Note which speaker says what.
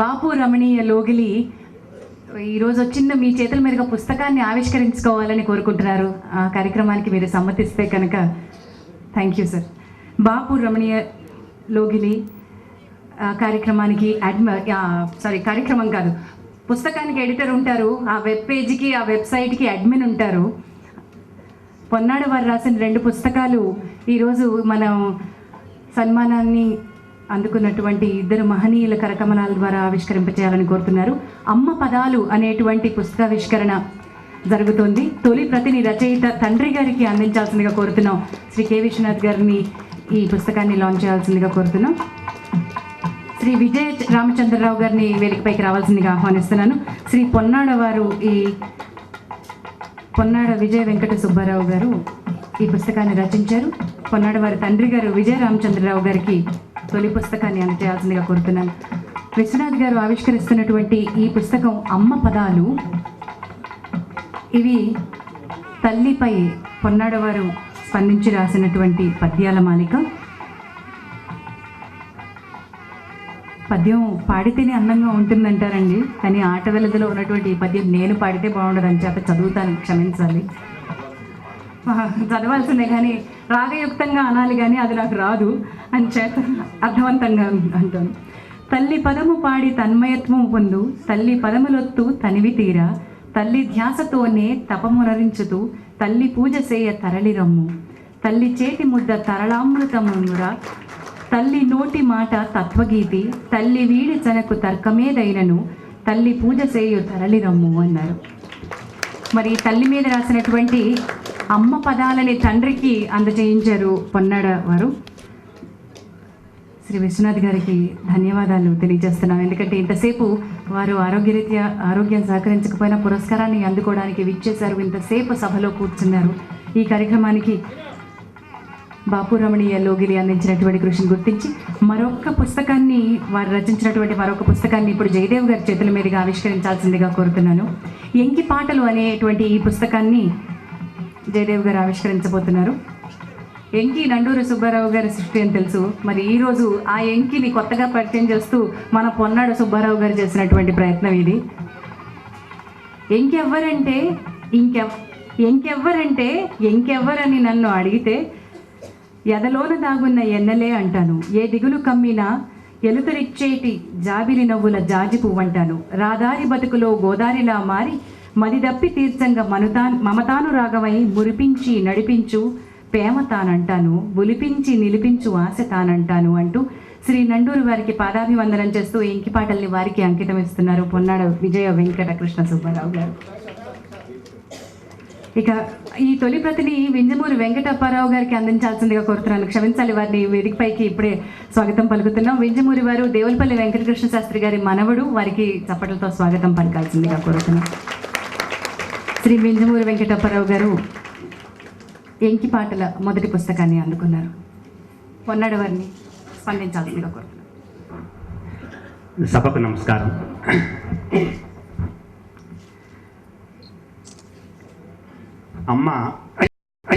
Speaker 1: బాపు రమణీయ లోగిలి ఈరోజు వచ్చిన మీ చేతుల మీదుగా పుస్తకాన్ని ఆవిష్కరించుకోవాలని కోరుకుంటున్నారు. ఆ కార్యక్రమానికి మీరు సమ్మతిస్తే కనుక థ్యాంక్ యూ సార్. బాపు రమణీయ లోగిలి కార్యక్రమానికి అడ్మ సారీ కార్యక్రమం కాదు. పుస్తకానికి ఎడిటర్ ఉంటారు ఆ వెబ్ పేజీకి ఆ వెబ్సైట్కి అడ్మిన్ ఉంటారు. పొన్నాడు వారు రాసిన రెండు పుస్తకాలు ఈరోజు మనం సన్మానాన్ని అందుకున్నటువంటి ఇద్దరు మహనీయుల కరకమనాల ద్వారా ఆవిష్కరింపచేయాలని కోరుతున్నారు. అమ్మ పదాలు అనేటువంటి పుస్తకావిష్కరణ జరుగుతోంది. తొలి ప్రతిని రచయిత తండ్రి గారికి అందించాల్సిందిగా కోరుతున్నాం. శ్రీ కె. విశ్వనాథ్ గారిని ఈ పుస్తకాన్ని లాంచ్ చేయాల్సిందిగా కోరుతున్నాం. శ్రీ విజయ రామచంద్రరావు గారిని వేదికపైకి రావాల్సిందిగా ఆహ్వానిస్తున్నాను. శ్రీ పొన్నాడ వారు ఈ పొన్నాడ విజయ వెంకట సుబ్బారావు గారు ఈ పుస్తకాన్ని రచించారు. పొన్నాడ వారి తండ్రి గారు విజయ రామచంద్రరావు గారికి తొలి పుస్తకాన్ని అందజేయాల్సిందిగా కోరుతున్నాను. విశ్వనాథ్ గారు ఆవిష్కరిస్తున్నటువంటి ఈ పుస్తకం అమ్మ పదాలు ఇవి తల్లిపై పొన్నాడవారు స్పందించి రాసినటువంటి పద్యాల మాలిక. పద్యం పాడితేనే అందంగా ఉంటుందంటారండి కానీ ఆట వెలదిలో ఉన్నటువంటి ఈ పద్యం నేను పాడితే బాగుండదని చేత చదువుతాను క్షమించాలి. చదవాల్సిందే కానీ రాగయుక్తంగా అనాలి కానీ అది నాకు రాదు అని చేత అర్థవంతంగా అంటాను. తల్లి పదము పాడి తన్మయత్వం పొందు తల్లి పదములొత్తు తనివి తీరా తల్లి ధ్యాసతోనే తపమునరించుతూ తల్లి పూజ చేయ తరలి రమ్ము. తల్లి చేతి ముద్ద తరళామృతమునురా తల్లి నోటి మాట తత్వగీతి తల్లి వీడి చనకు తర్కమేదైనను తల్లి పూజ చేయు తరలి రమ్ము అన్నారు. మరి తల్లి మీద రాసినటువంటి అమ్మ పదాలని తండ్రికి అందజేయించారు పొన్నాడ వారు. శ్రీ విశ్వనాథ్ గారికి ధన్యవాదాలు తెలియజేస్తున్నాం. ఎందుకంటే ఇంతసేపు వారు ఆరోగ్యరీత్యా ఆరోగ్యం సహకరించకపోయినా పురస్కారాన్ని అందుకోవడానికి విచ్చేశారు. ఇంతసేపు సభలో కూర్చున్నారు. ఈ కార్యక్రమానికి బాపు రమణీయ లోగిలి అందించినటువంటి కృషిని గుర్తించి మరొక పుస్తకాన్ని వారు రచించినటువంటి మరొక పుస్తకాన్ని ఇప్పుడు జయదేవ్ గారి చేతుల మీదుగా ఆవిష్కరించాల్సిందిగా కోరుతున్నాను. ఎంకి పాటలు అనేటువంటి ఈ పుస్తకాన్ని జయదేవ్ గారు ఆవిష్కరించబోతున్నారు. ఎంకి నండూరి సుబ్బారావు గారి సృష్టి అని తెలుసు. మరి ఈరోజు ఆ ఎంకిని కొత్తగా పరిచయం చేస్తూ మన పొన్నాడు సుబ్బారావు గారు చేసినటువంటి ప్రయత్నం ఇది. ఎంకెవ్వరంటే ఇంకెవ్ ఎంకెవ్వరంటే ఎంకెవ్వరని నన్ను అడిగితే ఎదలోన దాగున్న ఎన్నెలే అంటాను. ఏ దిగులు కమ్మినా ఎలుతురిచ్చేటి జాబిలి నవ్వుల జాజి పువ్వంటాను రాదారి బతుకులో గోదారిలా మారి మది దప్పి తీర్చంగా మనుతా మమతాను మురిపించి నడిపించు ప్రేమ తానంటాను బులిపించి నిలిపించు ఆశ తానంటాను అంటూ శ్రీ నండూరు వారికి పాదాభివందనం చేస్తూ ఇంకి పాటల్ని వారికి అంకితం ఇస్తున్నారు పొన్నాడు విజయ వెంకటకృష్ణ సుబ్బారావు గారు. ఇక ఈ తొలి ప్రతిని వింజమూరి వెంకటప్పారావు గారికి అందించాల్సిందిగా కోరుతున్నాను. క్షమించాలి వారిని వేదికపైకి ఇప్పుడే స్వాగతం పలుకుతున్నాం. వింజమూరి వారు దేవులపల్లి వెంకటకృష్ణ శాస్త్రి గారి మనవడు వారికి చప్పట్లతో స్వాగతం పలకాల్సిందిగా కోరుతున్నాం. శ్రీ వింజమూరి వెంకటప్పారావు గారు ఎంకి పాటల మొదటి పుస్తకాన్ని అందుకున్నారు. పొన్నాడు వారిని స్పందించాల్సిందిగా కోరుతున్నాను.
Speaker 2: సభకు నమస్కారం. అమ్మ